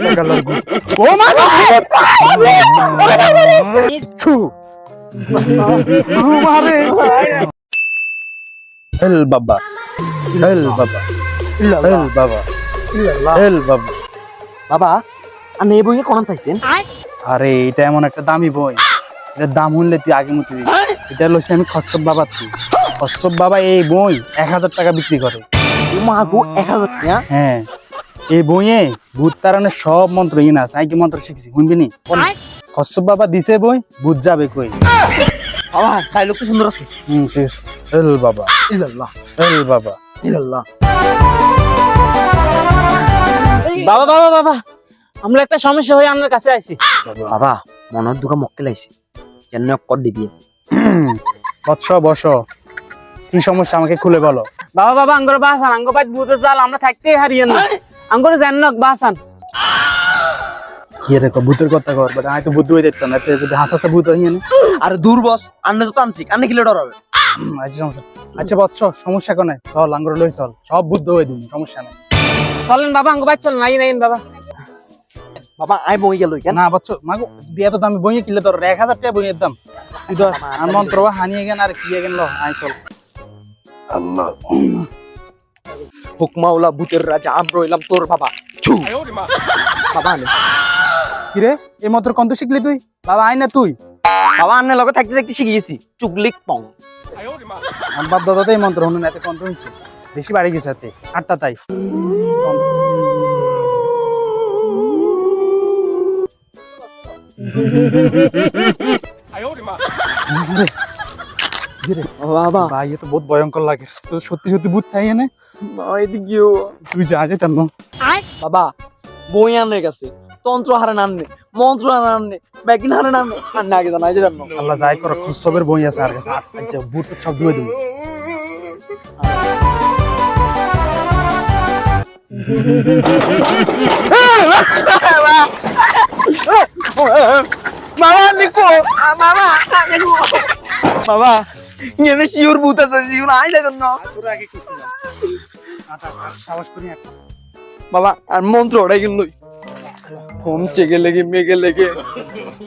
টাকা লাগু ও মা ছু মারে হেল বাবা হেল বাবা বাবা হেল বাবা। বাবা আর এই বইয়ে কোন পাইছেন? আরে এটা এমন একটা দামি বই। এটার দাম শুনলে তুই আগে মতো এটা লইছি আমি খস্তব বাবা তুই খস্তব বাবা এই বই এক হাজার টাকা বিক্রি করে। মা এক হাজার টাকা? হ্যাঁ এই বইয়ে ভূত তারানের সব মন্ত্র ইন আছে। আমি কি মন্ত্র শিখছি শুনবি নি? খস্তব বাবা দিছে বই ভূত যাবে কই? বাবা ডায়লগ তো সুন্দর আছে। হুম ঠিক আছে। হেল বাবা। ইল্লাল্লাহ হেল বাবা। ইল্লাল্লাহ বাবা বাবা বাবা। আমরা একটা সমস্যা হয়ে আপনার কাছে আইছি। বাবা। মনের দুঃখ মক্কেল আইছে। যেন কর দিবি বৎস বস। কি সমস্যা আমাকে খুলে বলো। বাবা বাবা আঙ্গর বাসান আঙ্গ বাইত ভূতের জাল আমরা থাকতেই হারিয়ে না। আঙ্গর জান্নক বাসান কি রে কো ভূতের কথা কর বাট আমি তো ভূত হয়ে দেখতাম না যদি হাসা ভূত হইয়ে না আর দূর বস আন্নে তো তান্ত্রিক আন্নে কিলে ডরাবে আচ্ছা সমস্যা। আচ্ছা বৎস সমস্যা কোনে চল আঙ্গুর লই চল। সব বুদ্ধ হয়ে দিবি সমস্যা নাই। চলেন বাবা আঙ্গ বাইত চল নাই নাই বাবা। বাবা আই বই গেল কেন না বৎস মাগো দিয়ে তো দামি বইয়ে কিনলে তোর এক হাজার টাকা বইয়ের দাম। তুই আর মন্ত্র হানিয়ে গেন আর কি গেন ল আই চল। আল্লাহ। হুকমাউলা ভূতের রাজা আম রইলাম তোর বাবা। ছু। বাবা আনে কি রে এই মন্ত্র কন্ত শিখলি তুই? বাবা আয় না তুই। বাবা আন্নে লগে থাকতে থাকতে শিখে গেছি। চুগলিক পং। আমার বাপ দাদা তো এই মন্ত্র শুনুন এতে কন্ত হচ্ছে বেশি বাড়ি গেছে এতে আটটা তাই। বাবা ভাই এ তো বহুত ভয়ঙ্কর লাগে তো সত্যি সত্যি ভূত থাই এনে বাবা এদিকেও তুই যা যেতাম না বাবা বই আনের কাছে তন্ত্র হারে নাননে মন্ত্র হারে নাননে ব্যাকিন হারে নাননে আন্নে আগে জানাই যে জানো আল্লাহ যাই করো খুশবের বই আছে আর কাছে আচ্ছা বুট সব দিয়ে দিবি বাবা লিখো বাবা বাবা শিওর ভূত আছে শিওর আই যাই জানো তোর আগে কিছু সাহস করি একটা বাবা আর মন্ত্র ওটাই কিন্তু হোম চেগে লেগে মেগে লেগে।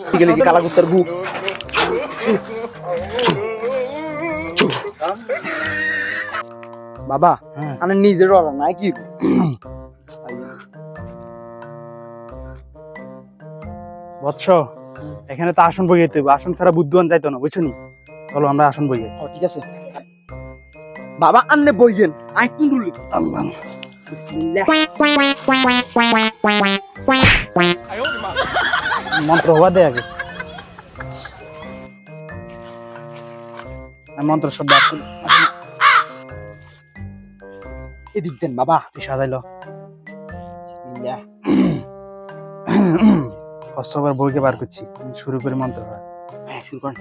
চেগে লেগে কালা কুত্তার বুক বাবা হ্যাঁ। আমি নিজের ওরা নাই কি? বৎস এখানে তো আসন দেবো আসন ছাড়া বুদ্ধবান যাইতো না বুঝছ নি? চলো আমরা আসন বইয়ে। ও ঠিক আছে। বাবা আন্নে বইয়েন। আই কুন্ডুলি আল্লাহ। মন্ত্র হওয়া দে আগে মন্ত্র সব করি এদিক দেন বাবা। তুই সাজাইলো কষ্টবার বইকে বার করছি। শুরু করি মন্ত্র হ্যাঁ শুরু করেন।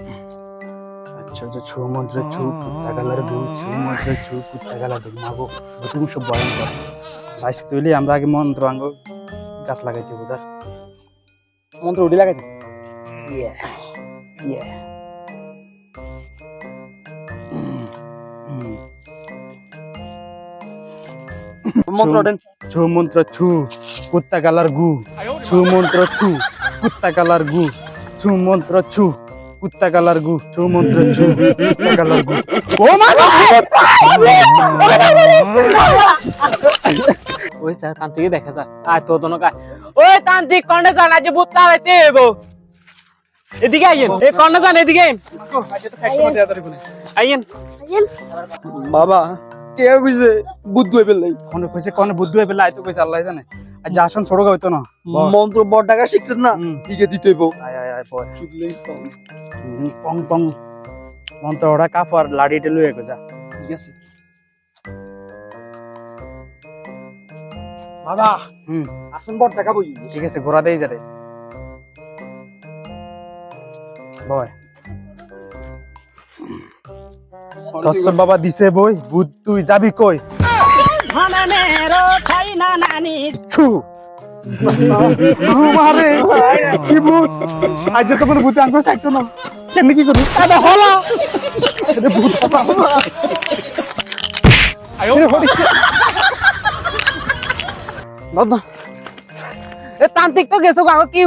আচ্ছা আচ্ছা ছু মন্ত্রে ছু কুত্তা গালার গু ছু মন্ত্রে ছু কুত্তা গালা দু মাগো তুমি সব ভয়ঙ্কর। বাইশ তুইলি আমরা আগে মন্ত্র আঙ্গ গাছ লাগাইতে বুঝার মন্ত্র উঠে লাগাই দিন ইয়া ইয়া। মন্ত্র দেন। ছু মন্ত্র ছু কুত্তা গালার গু। ছু মন্ত্র ছু কুত্তা গালার গু। ছু মন্ত্র ছু কুত্তা গালার গু মা ওই স্যার তান্ত্রিক দেখা যা আয় তো দোনো কায় ওই তান্ত্রিক কন্ডে যান আজ ভূত তাড়াইতে এবো এদিকে আইয়েন এই কন্ডে যান এদিকে আইয়েন বাবা কে কইছে বুদ্ধ হয়ে ফেললাই কোনে কইছে কোনে বুদ্ধ হয়ে পেলে আইতো কইছে আল্লাহ জানে আর যা আসন হইতো না মন্ত্র বড় টাকা না দিকে হইব পং পং। মন্ত্র ওরা লাড়িটা লুয়ে ঠিক আছে। বাবা হুম। আসুন বড় টাকা বই। ঠিক আছে ঘোরা দেই যারে বয়। তসর বাবা দিছে বই বুধ তুই যাবি কই? ছু! মারে কি ভূত আজ তো কোনো ভূতে আঙ্গুর ভূত তান্ত্রিক তো গেছো কি